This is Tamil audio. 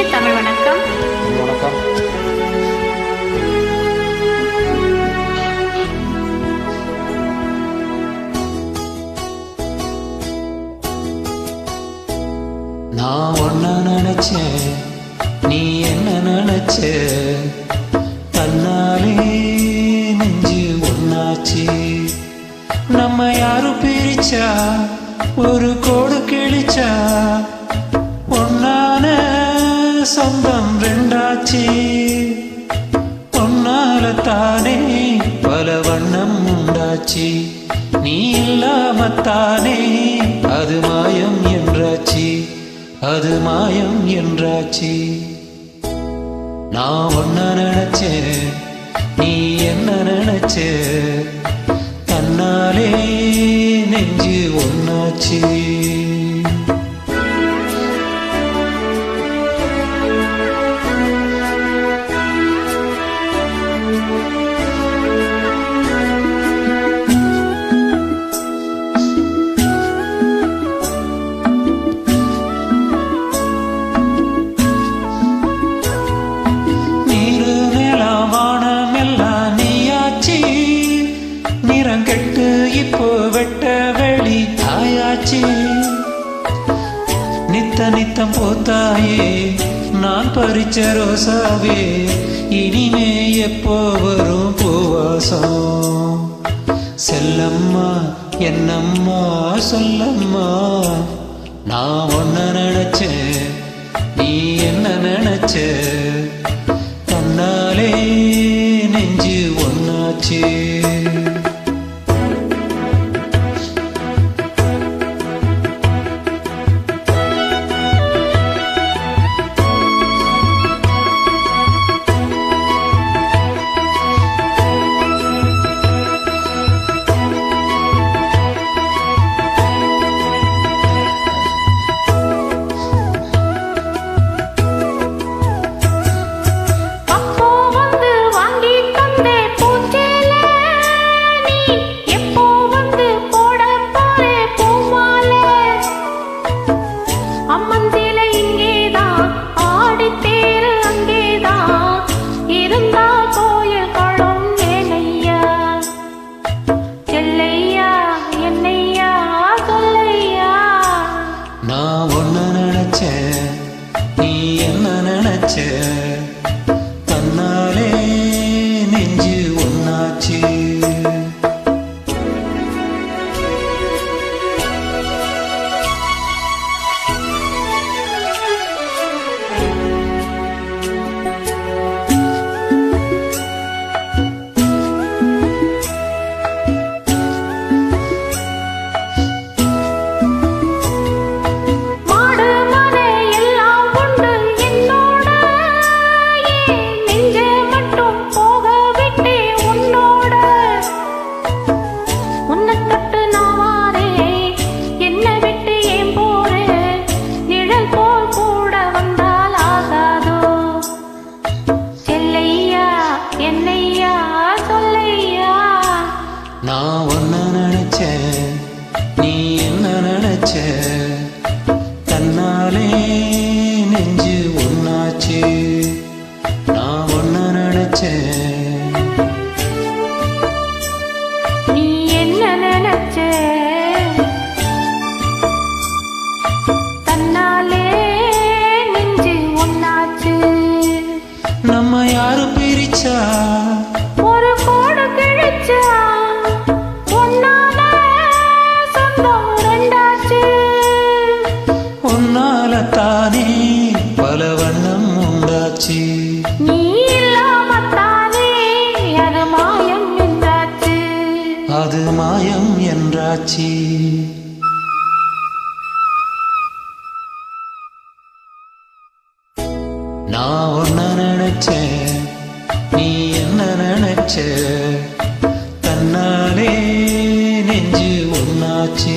இனிய தமிழ் வணக்கம். வணக்கம். நான் ஒன்ன நினைச்சேன் நீ என்ன நினைச்ச? தன்னாலே நெஞ்சு ஒன்னாச்சு நம்ம யாரும் பிரிச்சா ஒரு சொந்தம் ரெண்டாச்சு. பொன்னால தானே பல வண்ணம் உண்டாச்சி. நீ இல்லாமத்தானே அது மாயம் என்றாச்சி. அது மாயம் என்றாச்சி. நான் ஒன்ன நினைச்சேன் நீ என்ன நினைச்ச? தன்னாலே நெஞ்சு ஒன்னாச்சு நித்த நித்தம் போத்தாயே நான் பறிச்ச ரோசாவே இனிமே எப்போ வரும் பூவாசம்? செல்லம்மா என்னம்மா சொல்லம்மா நான் ஒன்ன நினைச்சேன் நீ என்ன நினைச்சேன் நான் ஒன்ன நினைச்சேன். நீ என்ன நினைச்ச தன்னாலே நெஞ்சு ஒன்னாச்சு நான் ஒன்ன நினைச்சேன். நீ என்ன நினைச்ச தன்னாலே நெஞ்சு ஒன்னாச்சு நம்ம யாரும் பிரிச்சா? உன்னால தானே பல வண்ணம் உண்டாச்சு. அது மாயம் என்றாச்சு. நான் ஒன்ன நினைச்சேன் நீ என்ன நினைச்ச? தன்னாலே நெஞ்சு ஒன்னாச்சு.